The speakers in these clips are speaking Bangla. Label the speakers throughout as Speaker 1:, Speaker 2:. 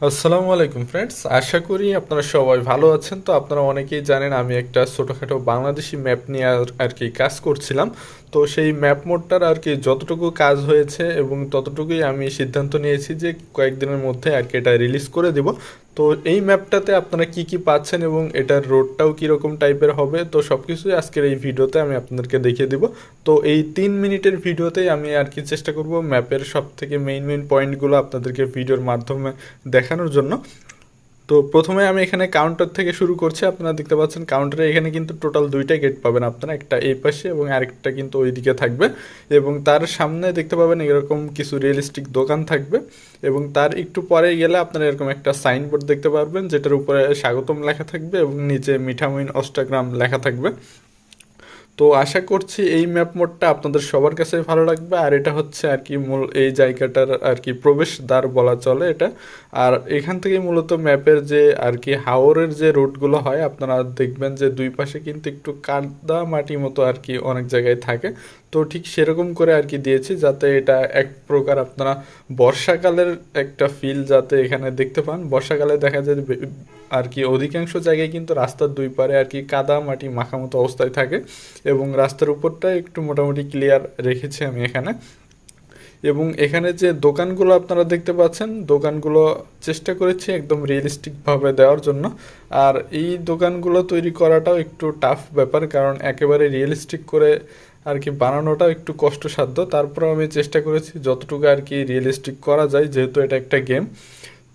Speaker 1: আসসালামু আলাইকুম ফ্রেন্ডস আশা করি আপনারা সবাই ভালো আছেন। তো আপনারা অনেকেই জানেন, আমি একটা ছোটোখাটো বাংলাদেশি ম্যাপ নিয়ে আর কি কাজ করছিলাম। তো সেই ম্যাপ মোডটার আর কি যতটুকু কাজ হয়েছে এবং ততটুকুই আমি সিদ্ধান্ত নিয়েছি যে কয়েকদিনের মধ্যে আর কি এটা রিলিজ করে দিব। তো এই ম্যাপটাতে আপনারা কি কি পাচ্ছেন এবং এটার রোডটাও কীরকম টাইপের হবে, তো সব কিছুই আজকের এই ভিডিওতে আমি আপনাদেরকে দেখিয়ে দিব। তো এই তিন মিনিটের ভিডিওতেই আমি আর কি চেষ্টা করব ম্যাপের সব থেকে মেইন মেইন পয়েন্টগুলো আপনাদেরকে ভিডিওর মাধ্যমে দেখানোর জন্য। তো প্রথমে আমি এখানে কাউন্টার থেকে শুরু করছি। আপনারা দেখতে পাচ্ছেন কাউন্টারে এখানে কিন্তু টোটাল দুইটা গেট পাবেন আপনারা, একটা এই পাশে এবং আরেকটা কিন্তু ওই দিকে থাকবে। এবং তার সামনে দেখতে পাবেন এরকম কিছু রিয়েলিস্টিক দোকান থাকবে। এবং তার একটু পরে গেলে আপনারা এরকম একটা সাইনবোর্ড দেখতে পারবেন, যেটার উপরে স্বাগতম লেখা থাকবে এবং নিচে মিঠামইন অষ্টাগ্রাম লেখা থাকবে। তো আশা করছি এই ম্যাপ মোডটা আপনাদের সবার কাছে ভালো লাগবে। আর এটা হচ্ছে আর কি মূল এই জায়গাটার আর কি প্রবেশদ্বার বলা চলে এটা। আর এখান থেকে মূলত ম্যাপের যে আর কি হাওরের যে রুটগুলো হয়, আপনারা দেখবেন যে দুই পাশে কিন্তু একটু কাদা মাটি মতো আর কি অনেক জায়গায় থাকে। তো ঠিক সেরকম করে আর কি দিয়েছি যাতে এটা এক প্রকার আপনারা বর্ষাকালের একটা ফিল যাতে এখানে দেখতে পান। বর্ষাকালে দেখা যায় আর কি অধিকাংশ জায়গায় কিন্তু রাস্তার দুই পারে আর কি কাদা মাটি মাখা মতো অবস্থায় থাকে। এবং রাস্তার উপরটা একটু মোটামুটি ক্লিয়ার রেখেছি আমি এখানে। এবং এখানে যে দোকানগুলো আপনারা দেখতে পাচ্ছেন, দোকানগুলো চেষ্টা করেছি একদম রিয়েলিস্টিকভাবে দেওয়ার জন্য। আর এই দোকানগুলো তৈরি করাটাও একটু টাফ ব্যাপার, কারণ একেবারে রিয়েলিস্টিক করে আর কি বানানোটাও একটু কষ্টসাধ্য। তারপরেও আমি চেষ্টা করেছি যতটুকু আর কি রিয়েলিস্টিক করা যায়, যেহেতু এটা একটা গেম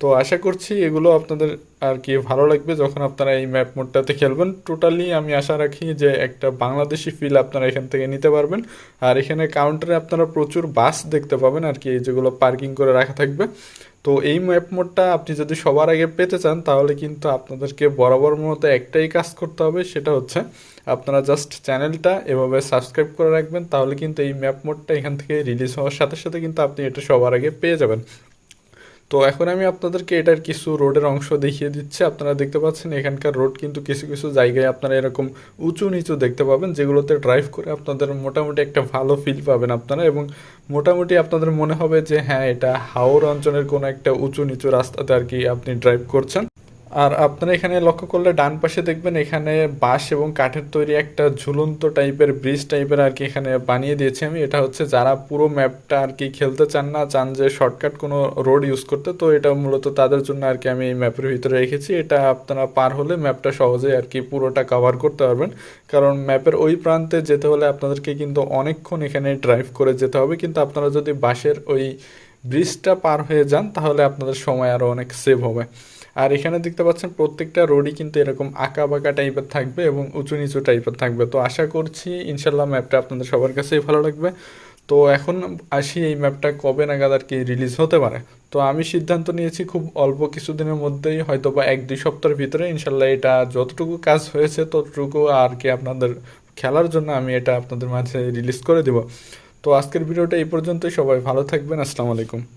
Speaker 1: তো আশা করছি এগুলো আপনাদের আর কি ভালো লাগবে যখন আপনারা এই ম্যাপ মোডটাতে খেলবেন। টোটালি আমি আশা রাখি যে একটা বাংলাদেশি ফিল আপনারা এখান থেকে নিতে পারবেন। আর এখানে কাউন্টারে আপনারা প্রচুর বাস দেখতে পাবেন আর কি যেগুলো পার্কিং করে রাখা থাকবে। তো এই ম্যাপ মোডটা আপনি যদি সবার আগে পেতে চান, তাহলে কিন্তু আপনাদেরকে বরাবর মতো একটাই কাজ করতে হবে, সেটা হচ্ছে আপনারা জাস্ট চ্যানেলটা এভাবে সাবস্ক্রাইব করে রাখবেন, তাহলে কিন্তু এই ম্যাপ মোডটা এখান থেকে রিলিজ হওয়ার সাথে সাথে কিন্তু আপনি এটা সবার আগে পেয়ে যাবেন। তো এখন আমি আপনাদেরকে এটার কিছু রোডের অংশ দেখিয়ে দিচ্ছি। আপনারা দেখতে পাচ্ছেন এখানকার রোড কিন্তু কিছু কিছু জায়গায় আপনারা এরকম উঁচু নিচু দেখতে পাবেন, যেগুলোতে ড্রাইভ করে আপনাদের মোটামুটি একটা ভালো ফিল পাবেন আপনারা এবং মোটামুটি আপনাদের মনে হবে যে হ্যাঁ এটা হাওর অঞ্চলের কোনো একটা উঁচু নিচু রাস্তাতে আর কি আপনি ড্রাইভ করছেন। আর আপনারা এখানে লক্ষ্য করলে ডান পাশে দেখবেন এখানে বাঁশ এবং কাঠের তৈরি একটা ঝুলন্ত টাইপের ব্রিজ টাইপের আর কি এখানে বানিয়ে দিয়েছি আমি। এটা হচ্ছে যারা পুরো ম্যাপটা আর কি খেলতে চান না, চান যে শর্টকাট কোনো রোড ইউজ করতে, তো এটা মূলত তাদের জন্য আর কি আমি এই ম্যাপের ভিতরে রেখেছি। এটা আপনারা পার হলে ম্যাপটা সহজে আর কি পুরোটা কভার করতে পারবেন। কারণ ম্যাপের ওই প্রান্তে যেতে হলে আপনাদেরকে কিন্তু অনেকক্ষণ এখানে ড্রাইভ করে যেতে হবে। কিন্তু আপনারা যদি বাঁশের ওই ব্রিজটা পার হয়ে যান, তাহলে আপনাদের সময় আরও অনেক সেভ হবে। আর এখানে দেখতে পাচ্ছেন প্রত্যেকটা রোডই কিন্তু এরকম আঁকা বাঁকা টাইপের থাকবে এবং উঁচু নিচু টাইপের থাকবে। তো আশা করছি ইনশাল্লাহ ম্যাপটা আপনাদের সবার কাছেই ভালো লাগবে। তো এখন আসি এই ম্যাপটা কবে নাগাদ আর কি রিলিজ হতে পারে। তো আমি সিদ্ধান্ত নিয়েছি খুব অল্প কিছুদিনের মধ্যেই হয়তো বা এক দুই সপ্তাহের ভিতরে ইনশাল্লাহ এটা যতটুকু কাজ হয়েছে ততটুকু আর কি আপনাদের খেলার জন্য আমি এটা আপনাদের মাঝে রিলিজ করে দেব। তো আজকের ভিডিওটা এই পর্যন্তই। সবাই ভালো থাকবেন। আসসালামু আলাইকুম।